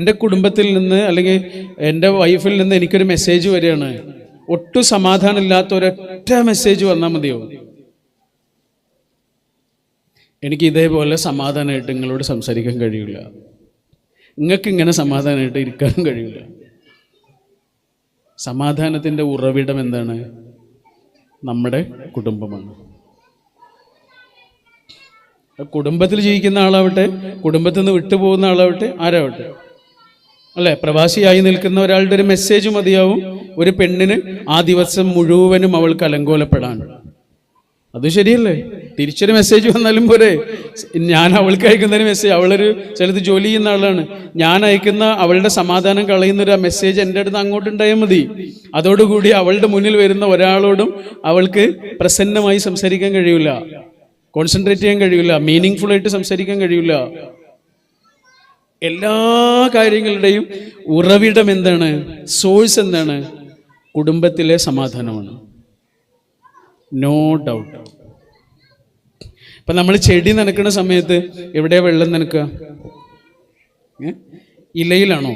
എന്റെ കുടുംബത്തിൽ നിന്ന് അല്ലെങ്കിൽ എന്റെ വൈഫിൽ നിന്ന് എനിക്കൊരു മെസ്സേജ് വരികയാണ്. ഒട്ടും സമാധാനം ഇല്ലാത്ത ഒരൊറ്റ മെസ്സേജ് വന്നാൽ മതിയോ എനിക്ക് ഇതേപോലെ സമാധാനമായിട്ട് നിങ്ങളോട് സംസാരിക്കാൻ കഴിയില്ല നിങ്ങൾക്ക് ഇങ്ങനെ സമാധാനമായിട്ട് ഇരിക്കാനും കഴിയില്ല സമാധാനത്തിന്റെ ഉറവിടം എന്താണ്? നമ്മുടെ കുടുംബമാണ്. കുടുംബത്തിൽ ജീവിക്കുന്ന ആളാവട്ടെ കുടുംബത്തിൽ നിന്ന് വിട്ടുപോകുന്ന ആളാവട്ടെ ആരാവട്ടെ? അല്ലെ? പ്രവാസിയായി നിൽക്കുന്ന ഒരാളുടെ ഒരു മെസ്സേജ് മതിയാവും. ഒരു പെണ്ണിന് ആ ദിവസം മുഴുവനും അവൾക്ക് അലങ്കോലപ്പെടാൻ. അത് ശരിയല്ലേ? തിരിച്ചൊരു മെസ്സേജ് വന്നാലും പോരെ. ഞാൻ അവൾക്ക് അയക്കുന്ന ഒരു മെസ്സേജ് അവളൊരു ചിലത് ജോലി ചെയ്യുന്ന ആളാണ്. ഞാൻ അയക്കുന്ന അവളുടെ സമാധാനം കളയുന്ന ഒരു മെസ്സേജ് എന്റെ അടുത്ത് അങ്ങോട്ട് ഉണ്ടായാൽ മതി. അതോടുകൂടി അവളുടെ മുന്നിൽ വരുന്ന ഒരാളോടും അവൾക്ക് പ്രസന്നമായി സംസാരിക്കാൻ കഴിയില്ല കോൺസെൻട്രേറ്റ് ചെയ്യാൻ കഴിയില്ല മീനിങ് ആയിട്ട് സംസാരിക്കാൻ കഴിയില്ല എല്ലാ കാര്യങ്ങളുടെയും ഉറവിടം എന്താണ്? സോഴ്സ് എന്താണ്? കുടുംബത്തിലെ സമാധാനമാണ്. നോ ഡൗട്ട് ഇപ്പൊ നമ്മൾ ചെടി നനക്കുന്ന സമയത്ത് എവിടെയാ വെള്ളം നനക്കുക? ഇലയിലാണോ?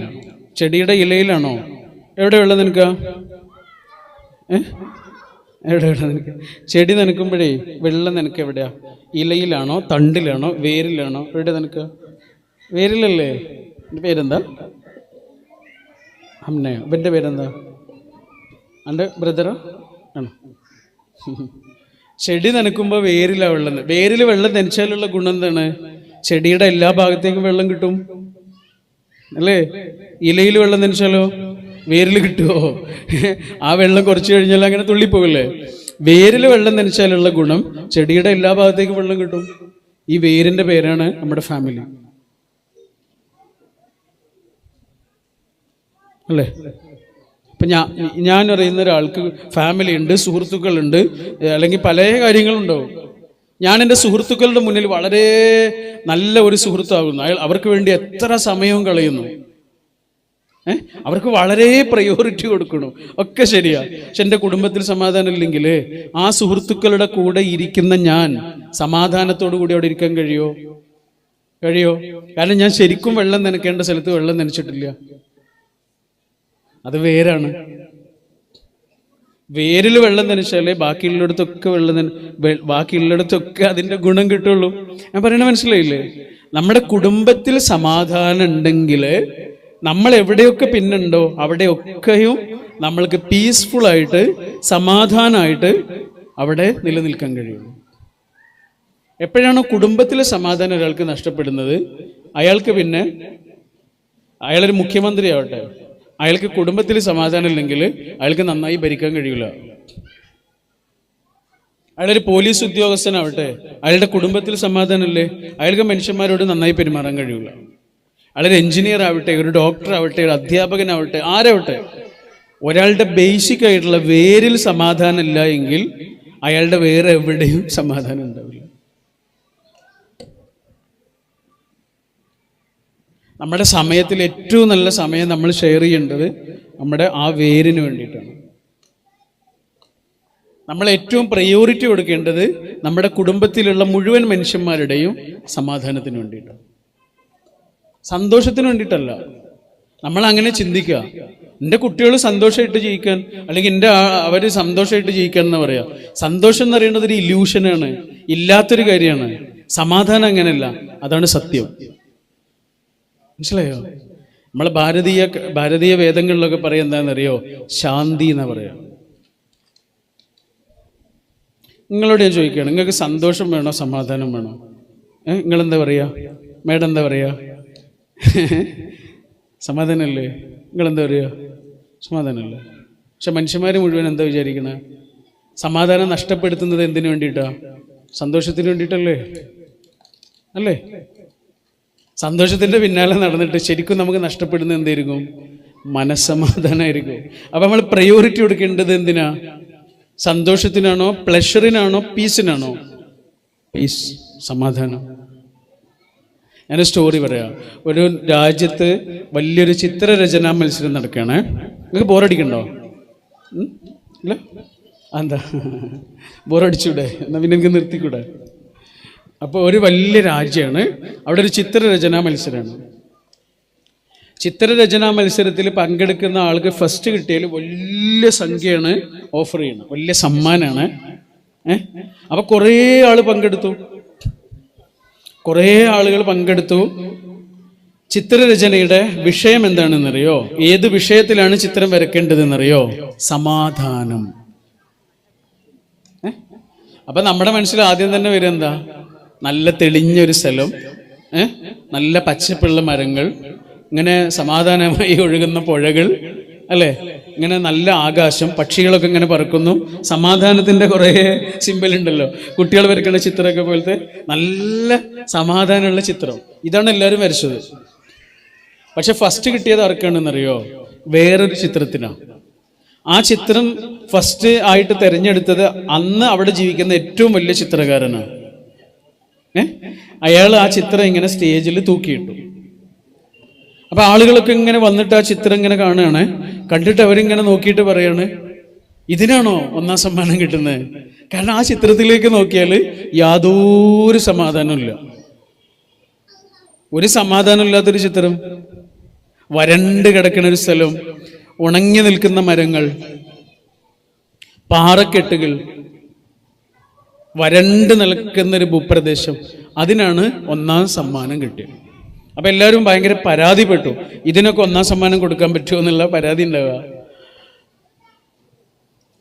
ചെടിയുടെ ഇലയിലാണോ? എവിടെ വെള്ളം നനക്കുക? എവിടെ വെള്ളം നനക്കുക? ചെടി നനക്കുമ്പോഴേ വെള്ളം നനക്കുക എവിടെയാ? ഇലയിലാണോ? തണ്ടിലാണോ? വേരിലാണോ? എവിടെ നനക്കുക? വേരിലല്ലേ എന്റെ പേരെന്താ? അമ്മയോ ഇവന്റെ പേരെന്താ? എന്റെ ബ്രദറോ? ആണോ? ചെടി നനക്കുമ്പോൾ വേരിലാണ് വെള്ളം. വേരിൽ വെള്ളം നനച്ചാലുള്ള ഗുണം എന്താണ്? ചെടിയുടെ എല്ലാ ഭാഗത്തേക്കും വെള്ളം കിട്ടും. അല്ലേ? ഇലയിൽ വെള്ളം നനച്ചാലോ? വേരിൽ കിട്ടുമോ ആ വെള്ളം കുറച്ച് കഴിഞ്ഞാൽ അങ്ങനെ തുള്ളിപ്പോവില്ലേ വേരിൽ വെള്ളം നനച്ചാലുള്ള ഗുണം ചെടിയുടെ എല്ലാ ഭാഗത്തേക്കും വെള്ളം കിട്ടും. ഈ വേരിന്റെ പേരാണ് നമ്മുടെ ഫാമിലി. അല്ലേ? ഇപ്പം ഞാൻ ഞാൻ അറിയുന്ന ഒരാൾക്ക് ഫാമിലി ഉണ്ട് സുഹൃത്തുക്കളുണ്ട് അല്ലെങ്കിൽ പല കാര്യങ്ങളുണ്ടാവും. ഞാൻ എന്റെ സുഹൃത്തുക്കളുടെ മുന്നിൽ വളരെ നല്ല ഒരു സുഹൃത്താകുന്നു. അയാൾ അവർക്ക് വേണ്ടി എത്ര സമയവും കളയുന്നു. ഏ? അവർക്ക് വളരെ പ്രയോറിറ്റി കൊടുക്കണം ഒക്കെ ശരിയാ. പക്ഷെ എന്റെ കുടുംബത്തിൽ സമാധാനം ഇല്ലെങ്കിൽ ആ സുഹൃത്തുക്കളുടെ കൂടെ ഇരിക്കുന്ന ഞാൻ സമാധാനത്തോടു കൂടി അവിടെ ഇരിക്കാൻ കഴിയോ? കഴിയോ? കാരണം ഞാൻ ശരിക്കും വെള്ളം നനയ്ക്കേണ്ട സ്ഥലത്ത് വെള്ളം നനച്ചിട്ടില്ല. അത് വേരാണ്. വേരിൽ വെള്ളം നനച്ചാലേ ബാക്കിയുള്ളിടത്തൊക്കെ വെള്ളം ബാക്കിയുള്ളിടത്തൊക്കെ അതിന്റെ ഗുണം കിട്ടുള്ളൂ. ഞാൻ പറയണ മനസ്സിലായില്ലേ? നമ്മുടെ കുടുംബത്തിൽ സമാധാനം ഉണ്ടെങ്കിൽ നമ്മൾ എവിടെയൊക്കെ പിന്നുണ്ടോ അവിടെയൊക്കെയും നമ്മൾക്ക് പീസ്ഫുൾ ആയിട്ട് സമാധാനമായിട്ട് അവിടെ നിലനിൽക്കാൻ കഴിയുള്ളൂ. എപ്പോഴാണോ കുടുംബത്തിലെ സമാധാനം ഒരാൾക്ക് നഷ്ടപ്പെടുന്നത് അയാൾക്ക് പിന്നെ അയാളൊരു മുഖ്യമന്ത്രി ആവട്ടെ അയാൾക്ക് കുടുംബത്തിൽ സമാധാനം ഇല്ലെങ്കിൽ അയാൾക്ക് നന്നായി ഭരിക്കാൻ കഴിയില്ല. അയാളൊരു പോലീസ് ഉദ്യോഗസ്ഥനാവട്ടെ അയാളുടെ കുടുംബത്തിൽ സമാധാനമല്ലേ അയാൾക്ക് മനുഷ്യന്മാരോട് നന്നായി പെരുമാറാൻ കഴിയില്ല. അയാളൊരു എഞ്ചിനീയർ ആവട്ടെ ഒരു ഡോക്ടർ ആവട്ടെ ഒരു അധ്യാപകനാവട്ടെ ആരാവട്ടെ ഒരാളുടെ ബേസിക് ആയിട്ടുള്ള വേരിൽ സമാധാനം ഇല്ല എങ്കിൽ അയാളുടെ വേറെ എവിടെയും സമാധാനം ഉണ്ടാവില്ല. നമ്മുടെ സമയത്തിൽ ഏറ്റവും നല്ല സമയം നമ്മൾ ഷെയർ ചെയ്യേണ്ടത് നമ്മുടെ ആ വേരിന് വേണ്ടിയിട്ടാണ്. നമ്മൾ ഏറ്റവും പ്രയോറിറ്റി കൊടുക്കേണ്ടത് നമ്മുടെ കുടുംബത്തിലുള്ള മുഴുവൻ മനുഷ്യന്മാരുടെയും സമാധാനത്തിന് വേണ്ടിയിട്ടാണ്. സന്തോഷത്തിന് വേണ്ടിയിട്ടല്ല. നമ്മൾ അങ്ങനെ ചിന്തിക്കുക. എന്റെ കുട്ടികൾ സന്തോഷമായിട്ട് ജീവിക്കാൻ അല്ലെങ്കിൽ എന്റെ അവർ സന്തോഷമായിട്ട് ജീവിക്കാൻ എന്ന് പറയുക സന്തോഷം എന്ന് പറയുന്നത് ഒരു ഇല്യൂഷനാണ് ഇല്ലാത്തൊരു കാര്യമാണ്. സമാധാനം അങ്ങനെയല്ല. അതാണ് സത്യം. മനസ്സിലായോ? നമ്മൾ ഭാരതീയ ഭാരതീയ വേദങ്ങളിലൊക്കെ പറയുക എന്താണെന്നറിയോ? ശാന്തി എന്നാ പറയാ. നിങ്ങളോട് ഞാൻ ചോദിക്കുകയാണ് നിങ്ങൾക്ക് സന്തോഷം വേണോ സമാധാനം വേണോ? നിങ്ങളെന്താ പറയുക മേഡം എന്താ പറയുക സമാധാനമല്ലേ നിങ്ങളെന്താ പറയുക സമാധാനമല്ലേ പക്ഷെ മനുഷ്യന്മാർ മുഴുവൻ എന്താ വിചാരിക്കണേ? സമാധാനം നഷ്ടപ്പെടുത്തുന്നത് എന്തിനു വേണ്ടിയിട്ടാണ് സന്തോഷത്തിന് വേണ്ടിയിട്ടല്ലേ? അല്ലേ? സന്തോഷത്തിന്റെ പിന്നാലെ നടന്നിട്ട് ശരിക്കും നമുക്ക് നഷ്ടപ്പെടുന്നത് എന്തായിരിക്കും മനസ്സമാധാനമായിരിക്കും അപ്പം നമ്മൾ പ്രയോറിറ്റി കൊടുക്കേണ്ടത് എന്തിനാ? സന്തോഷത്തിനാണോ പ്ലഷറിനാണോ പീസിനാണോ പീസ് സമാധാനം. ഞാൻ സ്റ്റോറി പറയാം. ഒരു രാജ്യത്ത് വലിയൊരു ചിത്രരചനാ മത്സരം നടക്കുകയാണ്. നിങ്ങൾക്ക് ബോറടിക്കണ്ടോ അല്ല എന്താ? ബോറടിച്ചൂടെ എന്നാൽ പിന്നെ എനിക്ക് നിർത്തിക്കൂടെ? അപ്പോൾ ഒരു വലിയ രാജ്യമാണ് അവിടെ ഒരു ചിത്രരചനാ മത്സരമാണ്. ചിത്രരചനാ മത്സരത്തിൽ പങ്കെടുക്കുന്ന ആൾക്ക് ഫസ്റ്റ് കിട്ടിയാൽ വലിയ സംഖ്യയാണ് ഓഫർ ചെയ്യുന്നത് വലിയ സമ്മാനമാണ് ഏഹ് അപ്പൊ കുറേ ആൾ പങ്കെടുത്തു. കുറേ ആളുകൾ പങ്കെടുത്തു. ചിത്രരചനയുടെ വിഷയം എന്താണെന്നറിയോ? ഏത് വിഷയത്തിലാണ് ചിത്രം വരയ്ക്കേണ്ടതെന്നറിയോ? സമാധാനം? അപ്പൊ നമ്മുടെ മനസ്സിൽ ആദ്യം തന്നെ വരും എന്താ? നല്ല തെളിഞ്ഞൊരു സ്ഥലം. ഏഹ് നല്ല പച്ചപ്പുള്ള മരങ്ങൾ. ഇങ്ങനെ സമാധാനമായി ഒഴുകുന്ന പുഴകൾ. അല്ലേ? ഇങ്ങനെ നല്ല ആകാശം. പക്ഷികളൊക്കെ ഇങ്ങനെ പറക്കുന്നു. സമാധാനത്തിന്റെ കുറേ സിമ്പിൾ ഉണ്ടല്ലോ. കുട്ടികൾ വരയ്ക്കുന്ന ചിത്രമൊക്കെ പോലത്തെ നല്ല സമാധാനമുള്ള ചിത്രം. ഇതാണ് എല്ലാവരും വരച്ചത്. പക്ഷെ ഫസ്റ്റ് കിട്ടിയത് ആർക്കാണെന്നറിയോ? വേറൊരു ചിത്രത്തിനാണ് ആ ചിത്രം ഫസ്റ്റ് ആയിട്ട് തിരഞ്ഞെടുത്തത് അന്ന് അവിടെ ജീവിക്കുന്ന ഏറ്റവും വലിയ ചിത്രകാരനാണ്. അയാൾ ആ ചിത്രം ഇങ്ങനെ സ്റ്റേജിൽ തൂക്കിയിട്ടു. അപ്പൊ ആളുകളൊക്കെ ഇങ്ങനെ വന്നിട്ട് ആ ചിത്രം ഇങ്ങനെ കാണുകയാണ്. കണ്ടിട്ട് അവരിങ്ങനെ നോക്കിയിട്ട് പറയാണ് ഇതിനാണോ ഒന്നാം സമ്മാനം കിട്ടുന്നത് കാരണം ആ ചിത്രത്തിലേക്ക് നോക്കിയാൽ യാതൊരു സമാധാനമില്ല ഒരു സമാധാനമില്ലാത്തൊരു ചിത്രം. വരണ്ട് കിടക്കുന്ന ഒരു സ്ഥലം ഉണങ്ങി നിൽക്കുന്ന മരങ്ങൾ പാറക്കെട്ടുകൾ വരണ്ട് നിൽക്കുന്ന ഒരു ഭൂപ്രദേശം. അതിനാണ് ഒന്നാം സമ്മാനം കിട്ടിയത്. അപ്പൊ എല്ലാവരും ഭയങ്കര പരാതിപ്പെട്ടു. ഇതിനൊക്കെ ഒന്നാം സമ്മാനം കൊടുക്കാൻ പറ്റുമോ എന്നുള്ള പരാതി ഉണ്ടാവുക.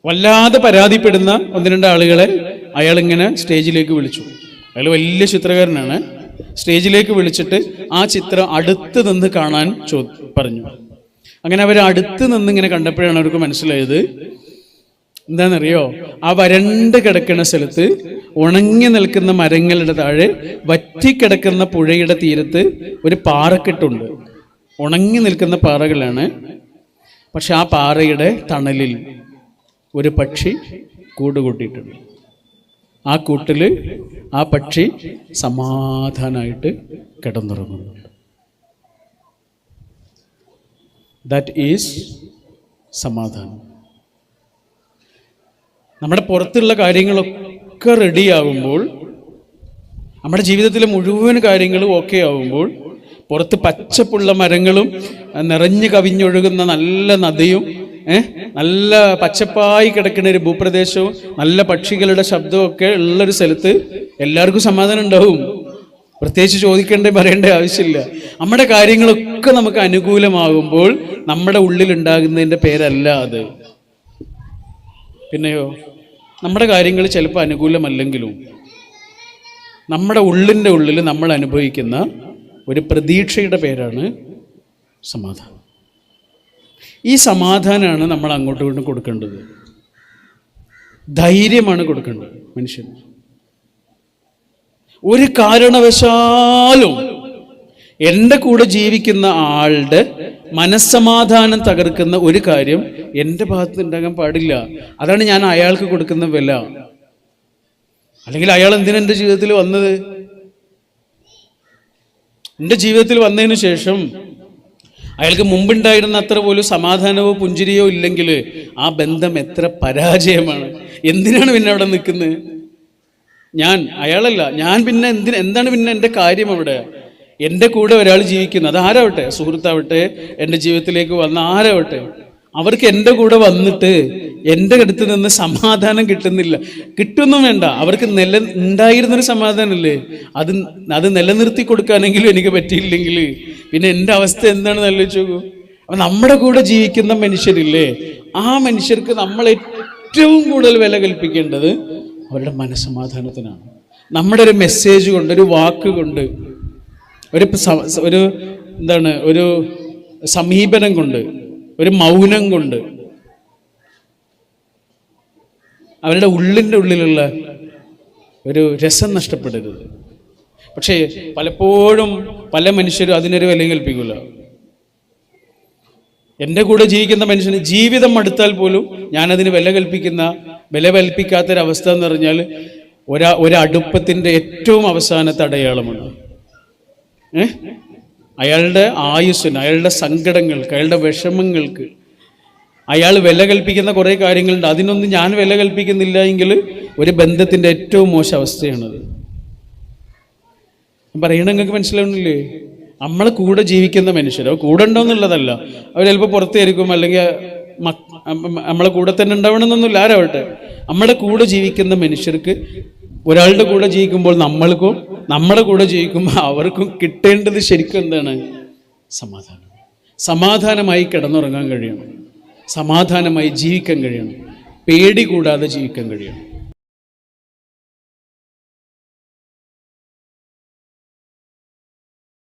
വല്ലാതെ പരാതിപ്പെടുന്ന ഒന്ന് രണ്ട് ആളുകളെ അയാൾ ഇങ്ങനെ സ്റ്റേജിലേക്ക് വിളിച്ചു. അയാൾ വലിയ ചിത്രകാരനാണ്. സ്റ്റേജിലേക്ക് വിളിച്ചിട്ട് ആ ചിത്രം അടുത്ത് നിന്ന് കാണാൻ ചോ പറഞ്ഞു. അങ്ങനെ അവർ അടുത്ത് നിന്ന് ഇങ്ങനെ കണ്ടപ്പോഴാണ് അവർക്ക് മനസ്സിലായത് എന്താണെന്നറിയോ? ആ വരണ്ട് കിടക്കുന്ന സ്ഥലത്ത് ഉണങ്ങി നിൽക്കുന്ന മരങ്ങളുടെ താഴെ വറ്റിക്കിടക്കുന്ന പുഴയുടെ തീരത്ത് ഒരു പാറക്കെട്ടുണ്ട്. ഉണങ്ങി നിൽക്കുന്ന പാറകളാണ്. പക്ഷെ ആ പാറയുടെ തണലിൽ ഒരു പക്ഷി കൂടുകൂട്ടിയിട്ടുണ്ട്. ആ കൂട്ടിൽ ആ പക്ഷി സമാധാനമായിട്ട് കിടന്നുറങ്ങുന്നുണ്ട് ദാറ്റ് ഈസ് സമാധാനം. നമ്മുടെ പുറത്തുള്ള കാര്യങ്ങളൊക്കെ റെഡിയാവുമ്പോൾ നമ്മുടെ ജീവിതത്തിലെ മുഴുവൻ കാര്യങ്ങളും ഓക്കെ ആവുമ്പോൾ പുറത്ത് പച്ചപ്പുള്ള മരങ്ങളും നിറഞ്ഞു കവിഞ്ഞൊഴുകുന്ന നല്ല നദിയും നല്ല പച്ചപ്പായി കിടക്കുന്ന ഒരു ഭൂപ്രദേശവും നല്ല പക്ഷികളുടെ ശബ്ദവും ഒക്കെ ഉള്ളൊരു സ്ഥലത്ത് എല്ലാവർക്കും സമാധാനം ഉണ്ടാവും. പ്രത്യേകിച്ച് ചോദിക്കേണ്ട പറയേണ്ട ആവശ്യമില്ല. നമ്മുടെ കാര്യങ്ങളൊക്കെ നമുക്ക് അനുകൂലമാകുമ്പോൾ നമ്മുടെ ഉള്ളിൽ ഉണ്ടാകുന്നതിന്റെ പേരല്ല അത്. പിന്നെയോ? നമ്മുടെ കാര്യങ്ങൾ ചിലപ്പോൾ അനുകൂലമല്ലെങ്കിലും നമ്മുടെ ഉള്ളിന്റെ ഉള്ളിൽ നമ്മൾ അനുഭവിക്കുന്ന ഒരു പ്രതീക്ഷയുടെ പേരാണ് സമാധാനം. ഈ സമാധാനമാണ് നമ്മൾ അങ്ങോട്ടും ഇങ്ങോട്ടും കൊടുക്കേണ്ടത്. ധൈര്യമാണ് കൊടുക്കേണ്ടത് മനുഷ്യന്. ഒരു കാരണവശാലും എന്റെ കൂടെ ജീവിക്കുന്ന ആളുടെ മനസ്സമാധാനം തകർക്കുന്ന ഒരു കാര്യം എന്റെ ഭാഗത്ത് ഉണ്ടാകാൻ പാടില്ല. അതാണ് ഞാൻ അയാൾക്ക് കൊടുക്കുന്ന വില. അല്ലെങ്കിൽ അയാൾ എന്തിനാ എന്റെ ജീവിതത്തിൽ വന്നത്? എന്റെ ജീവിതത്തിൽ വന്നതിന് ശേഷം അയാൾക്ക് മുമ്പുണ്ടായിരുന്ന അത്ര പോലും സമാധാനമോ പുഞ്ചിരിയോ ഇല്ലെങ്കിൽ ആ ബന്ധം എത്ര പരാജയമാണ്. എന്തിനാണ് പിന്നെ അവിടെ നിൽക്കുന്നത് ഞാൻ അയാളല്ല. ഞാൻ പിന്നെ എന്തിന് എന്താണ് പിന്നെ എന്റെ കാര്യം അവിടെ? എന്റെ കൂടെ ഒരാൾ ജീവിക്കുന്നത് അത് ആരാവട്ടെ സുഹൃത്താവട്ടെ? എന്റെ ജീവിതത്തിലേക്ക് വന്ന ആരാവട്ടെ? അവർക്ക് എന്റെ കൂടെ വന്നിട്ട് എന്റെ അടുത്ത് നിന്ന് സമാധാനം കിട്ടുന്നില്ല. കിട്ടുന്നും വേണ്ട. അവർക്ക് നില ഉണ്ടായിരുന്നൊരു സമാധാനമല്ലേ? അത് അത് നിലനിർത്തി കൊടുക്കാനെങ്കിലും എനിക്ക് പറ്റിയില്ലെങ്കിൽ. പിന്നെ എന്റെ അവസ്ഥ എന്താണെന്ന് ആലോചിച്ചു അപ്പം നമ്മുടെ കൂടെ ജീവിക്കുന്ന മനുഷ്യരില്ലേ? ആ മനുഷ്യർക്ക് നമ്മൾ ഏറ്റവും കൂടുതൽ വില കൽപ്പിക്കേണ്ടത് അവരുടെ മനസ്സമാധാനത്തിനാണ്. നമ്മുടെ ഒരു മെസ്സേജ് കൊണ്ട് ഒരു വാക്ക് കൊണ്ട് ഒരു ഒരു എന്താണ് ഒരു സമീപനം കൊണ്ട്. ഒരു മൗനം കൊണ്ട്. അവരുടെ ഉള്ളിന്റെ ഉള്ളിലുള്ള ഒരു രസം നഷ്ടപ്പെടരുത്. പക്ഷേ പലപ്പോഴും പല മനുഷ്യരും അതിനൊരു വില കൽപ്പിക്കില്ല എന്റെ കൂടെ ജീവിക്കുന്ന മനുഷ്യന് ജീവിതം അടുത്താൽ പോലും ഞാനതിന് വില കൽപ്പിക്കുന്ന വില കൽപ്പിക്കാത്തൊരവസ്ഥ എന്ന് പറഞ്ഞാൽ ഒരാ ഒരടുപ്പത്തിന്റെ ഏറ്റവും അവസാനത്തെ അടയാളമാണ്. ഏ? അയാളുടെ ആയുസ്സിന് അയാളുടെ സങ്കടങ്ങൾക്ക് അയാളുടെ വിഷമങ്ങൾക്ക് അയാൾ വില കൽപ്പിക്കുന്ന കുറേ കാര്യങ്ങളുണ്ട്. അതിനൊന്നും ഞാൻ വില കൽപ്പിക്കുന്നില്ല എങ്കിൽ ഒരു ബന്ധത്തിന്റെ ഏറ്റവും മോശം അവസ്ഥയാണത്. പറയണ നിങ്ങൾക്ക് മനസ്സിലാവുന്നില്ലേ? നമ്മളെ കൂടെ ജീവിക്കുന്ന മനുഷ്യരോ കൂടെ ഉണ്ടോയെന്നുള്ളതല്ല അവർ ചിലപ്പോൾ പുറത്തായിരിക്കും അല്ലെങ്കിൽ നമ്മളെ കൂടെ തന്നെ ഉണ്ടാവണമെന്നൊന്നുമില്ല ആരാവട്ടെ? നമ്മുടെ കൂടെ ജീവിക്കുന്ന മനുഷ്യർക്ക് ഒരാളുടെ കൂടെ ജീവിക്കുമ്പോൾ നമ്മൾക്കും നമ്മുടെ കൂടെ ജീവിക്കുമ്പോൾ അവർക്കും കിട്ടേണ്ടത് ശരിക്കും എന്താണ്? സമാധാനം. സമാധാനമായി കിടന്നുറങ്ങാൻ കഴിയണം. സമാധാനമായി ജീവിക്കാൻ കഴിയണം. പേടി കൂടാതെ ജീവിക്കാൻ കഴിയണം.